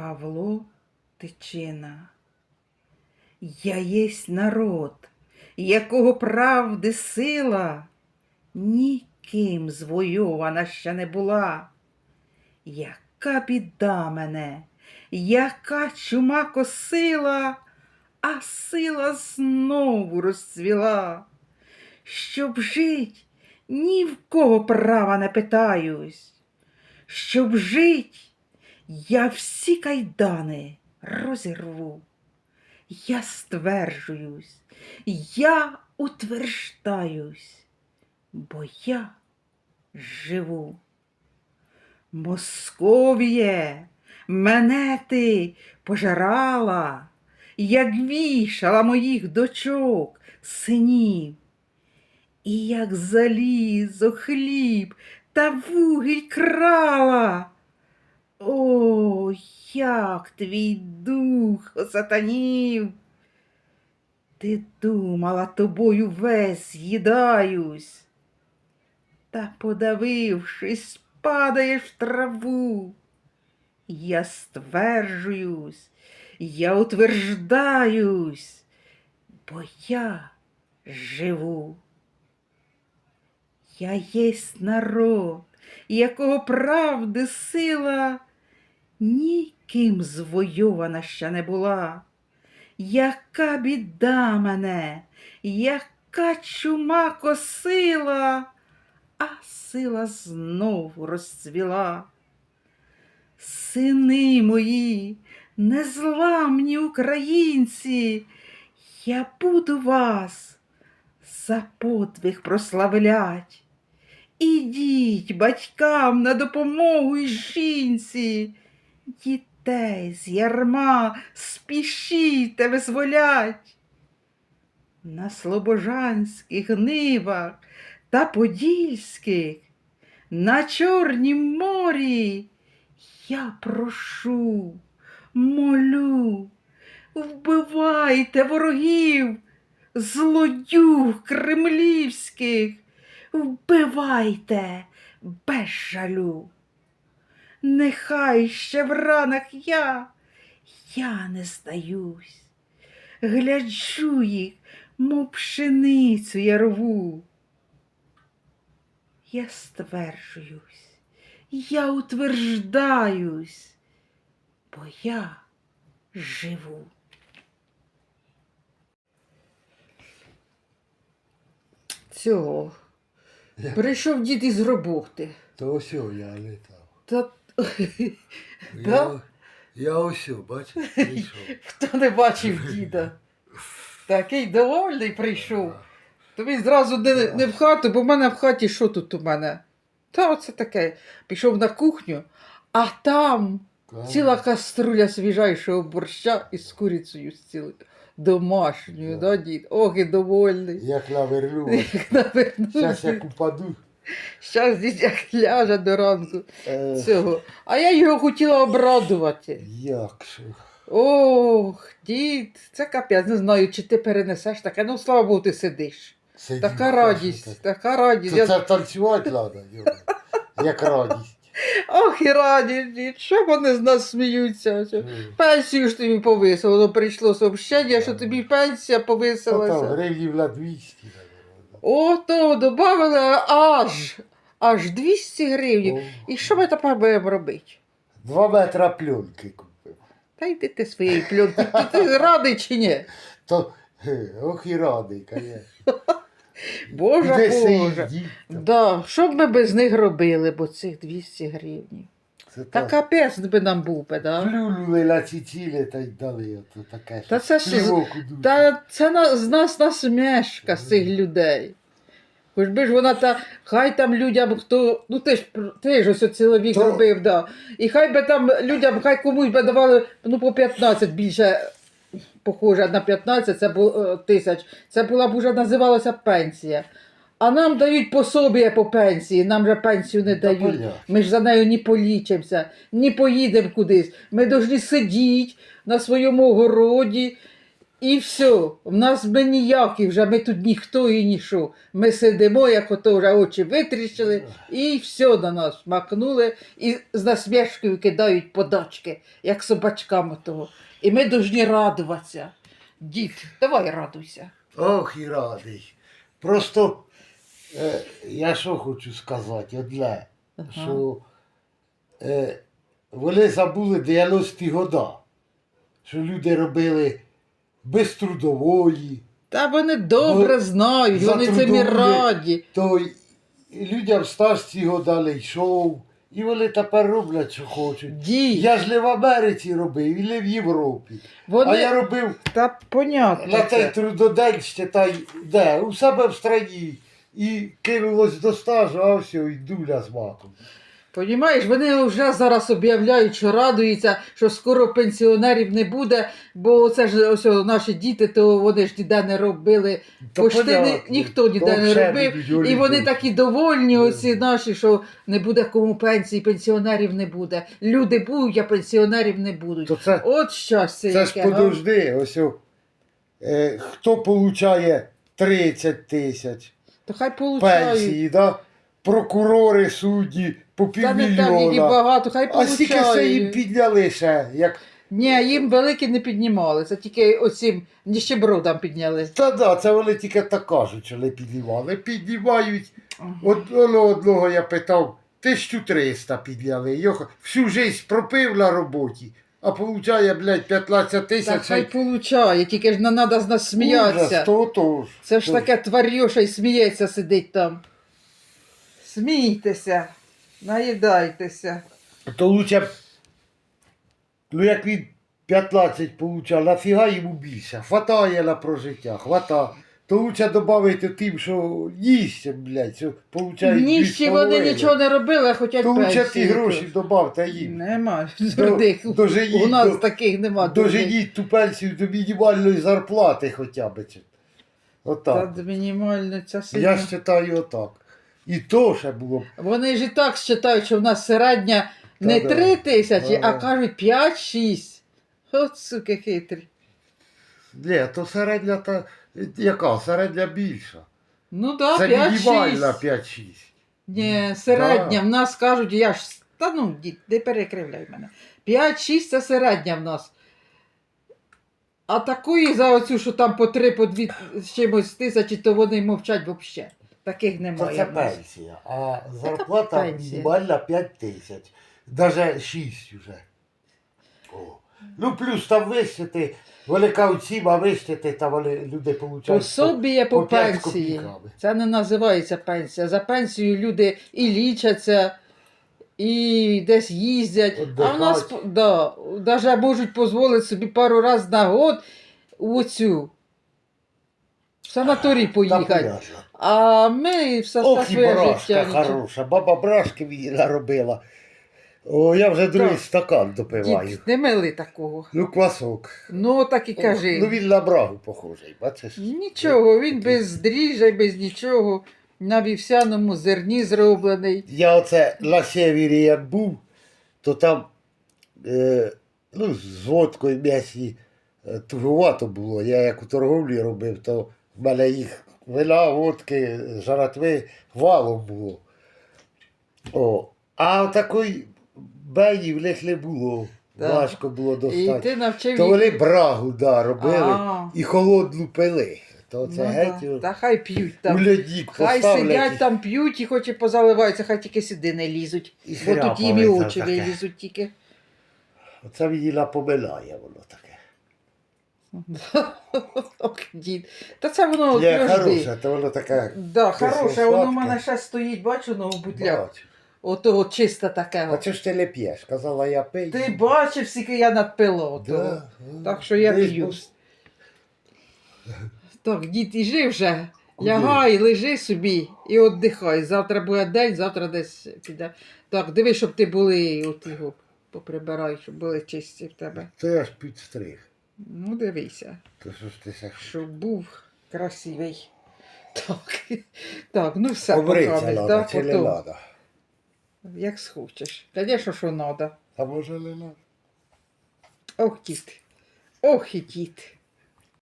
Павло Тичина. Я єсть народ, якого правди сила ніким звойована ще не була. Яка біда мене, яка чума косила, а сила знову розцвіла. Щоб жить, ні в кого права не питаюсь. Щоб жить, я всі кайдани розірву. Я стверджуюсь, я утверждаюсь, бо я живу. Московіє, мене ти пожирала, як вішала моїх дочок, синів, і як залізо, хліб та вугіль крала. О, як твій дух осатанів. Ти думала, тобою весь з'їдаюсь, та, подавившись, падаєш в траву. Я стверджуюсь, я утверждаюсь, бо я живу. Я єсть народ, якого правди сила ніким звойована ще не була. Яка біда мене, яка чума косила, а сила знову розцвіла. Сини мої, незламні українці, я буду вас за подвиг прославлять. Ідіть батькам на допомогу й жінці, дітей з ярма спішіте визволять. На слобожанських нивах та подільських, на Чорнім морі я прошу, молю, вбивайте ворогів, злодюг кремлівських, вбивайте без жалю. Нехай ще в ранах я, я не здаюсь, гляджу їх, мов пшеницю я рву. Я стверджуюсь, я утверждаюсь, бо я живу. Цього. Прийшов дід із роботи. То ось я летав. Та Я, Да? я ось, бачиш, прийшов. хто не бачив діда. Такий довольний прийшов. То він зразу не, не в хату, бо в мене в хаті що тут у мене? Та оце таке. Пішов на кухню, а там ціла каструля свіжайшого борща із курицею з цілою. Домашньою, Да. дід? Ох, і довольний. Як наверну, Як навернувся. зараз як упаду. Щас дід як ляже до ранку Е, цього. А я його хотіла обрадувати. як що? Ох, дід, це капець, не знаю, чи ти перенесеш таке. Ну, слава Богу, ти сидиш. Сидів, Така радість, так. така радість. То Я... це танцювати треба, як радість. Ох, і радість, дід, що вони з нас сміються. Що- Пенсію ж тобі повисило, воно прийшло сообщення, що тобі пенсія Та там повисилася. гривнів на 200, наверное. Ото, додали аж, аж 200 гривень. О, І що ми тепер будемо робити? Два метра пленки купив. Та йди ти своєї пльонки, ти, ти радий чи ні? То, е, ох і радий, звісно. Боже, Боже. Да, що б ми без них робили, бо цих 200 гривень? Це Та так. капець би нам був би, да? Плюнули на ці цілі та й дали ото таке. Та це ж- дуже. Та це на, з нас насмешка з цих людей. Хоч би ж вона та, хай там людям, хто, ну ти ж пр- ти ж ось чоловік То- робив, да. І хай би там людям, хай комусь би давали ну, по 15 більше, похоже на 15 це бу, е, тисяч. Це була б уже називалася пенсія. А нам дають пособія по пенсії, нам же пенсію не дають. понятно. Ми ж за нею не полічимося, не поїдемо кудись. Ми повинні сидіти на своєму городі І все, в нас ми ніякі, вже ми тут ніхто і ніщо. Ми сидимо, як ото вже очі витріщили, і все на нас макнули, і з насмішкою кидають подачки, як собачкам того. І ми повинні радуватися. Дід, давай радуйся. Ох і радий. Просто е, я що хочу сказати, одне, Ага. що е, вони забули 90-ті года, що люди робили без трудової, Та вони добре Бо знають, за вони цим і раді. то й людям стаж його дали йшов, і вони тепер роблять, що хочуть. Дід, Я ж не в Америці робив, і не в Європі. вони... А я робив Та понятно. на той це. трудодень, ще та й де, у себе в страні. І кинулось до стажу, а все, і дуля з маком. Понімаєш, вони вже зараз об'являють, що радуються, що скоро пенсіонерів не буде, бо це ж ось о, наші діти, то вони ж ніде не робили. Та Пошти не, понятно. ніхто ніде не робив. І вони такі довольні, оці наші, що не буде кому пенсії, пенсіонерів не буде. Люди будуть, а пенсіонерів не будуть. То це, От щастя це ж яке. га? подожди, ось о, е, хто получає 30 тисяч То хай получають. пенсії, да? прокурори, судді по Та не так їх і півмільйона. багато, хай А скільки це їм получають. підняли ще, як Ні, їм великі не піднімали, це тільки оцім ніщебродам підняли. Та да, це вони тільки так кажуть, що не піднімали. Піднімають. От воно одного я питав, 1300 підняли. Його всю життя пропив на роботі, а получає, блядь, 15 Так тисяч. хай получає, тільки ж не треба з нас сміятися. Ужас, то, то ж. Це ж таке тварюша і сміється, сидить там. Смійтеся, наїдайтеся. То лучше, б, ну як він 15 получав, нафіга йому більше. Хватає на прожиття, хвата. То лучше додати тим, що їсть, блядь, що получають Ніщі вони нічого не робили, хоча То лучше ті гроші додавте їм. Нема доженіть У нас до- таких нема. Доженіть ту пенсію до мінімальної зарплати хоча б. чи- Та Отак. мінімально ця сильно. Я ж читаю отак. І то ще було. б. Вони ж і так вважають, що в нас середня не. 3 тисячі, а кажуть 5-6. От суки хитрі. Ні, то середня та. Яка? Середня більша. Ну так, Це 5-6. 5-6. Ні, середня. Да. В нас кажуть, я ж. Та ну, дід, не перекривляй мене. 5-6 це середня в нас. А такої за оцю, що там по 3, по 2 з чимось тисячі, то вони мовчать взагалі. Таких немає. це в нас. пенсія. А зарплата пенсія. мінімальна 5 тисяч. Даже 6 вже. О. Ну, плюс там вищити, вони кажуть, сім, вищити, там вони люди получають. по- Пособіє по, по п'ять пенсії. копійками. Це не називається пенсія. За пенсію люди і лічаться, і десь їздять. А в нас Отдихають. да, навіть можуть дозволити собі пару разів на год у оцю. В санаторій Та поїхати. понятно. А ми все Ох, і своє барашка життя. хороша. Баба брашки мені наробила. О, я вже другий Так. стакан допиваю. Дід, не мили такого. Ну, квасок. Ну, так і кажи. Ну він на брагу похожий, бачиш? Нічого, він без дріжджа, без нічого. На вівсяному зерні зроблений. Я оце на севері як був, то там е, ну, з водкою м'ясі е, тугувато було. Я як у торговлі робив, то в мене їх вина, водки, жаратви валом було. О, а такої бені в них не було. Так. Важко було І достати. ти навчив То вони брагу да, робили А. і холодну пили. То це Ну, геть да. Та хай п'ють у там. льодік Хай поставлять. сидять там п'ють і хоч і позаливаються, хай тільки сюди не лізуть. І Бо тут їм і хряпали очі це таке. вилізуть тільки. Оце мені напоминає воно таке. Ох, дід. Та це воно Є завжди. хороше, то воно таке. Да, хороше, воно в мене ще стоїть, бачу, на бутляк. Бачу. Ото чисте таке. А чого ж ти не п'єш? Казала, я пий. Ти бачив, скільки я надпила отого. Да. Так що я Десь п'ю. був- Так, дід, іжи вже. Куди? Лягай, лежи собі і віддихай. Завтра буде день, завтра десь піде. Так, диви, щоб ти були от його поприбирай, щоб були чисті в тебе. То я ж підстриг. Ну, дивися, То що ж ти ся щоб був красивий. Так, так ну все, Обриться покамець, надо, чи не потім, надо? Як схочеш. Звісно, що треба. А може не надо? Ох, дід. Ох і дід.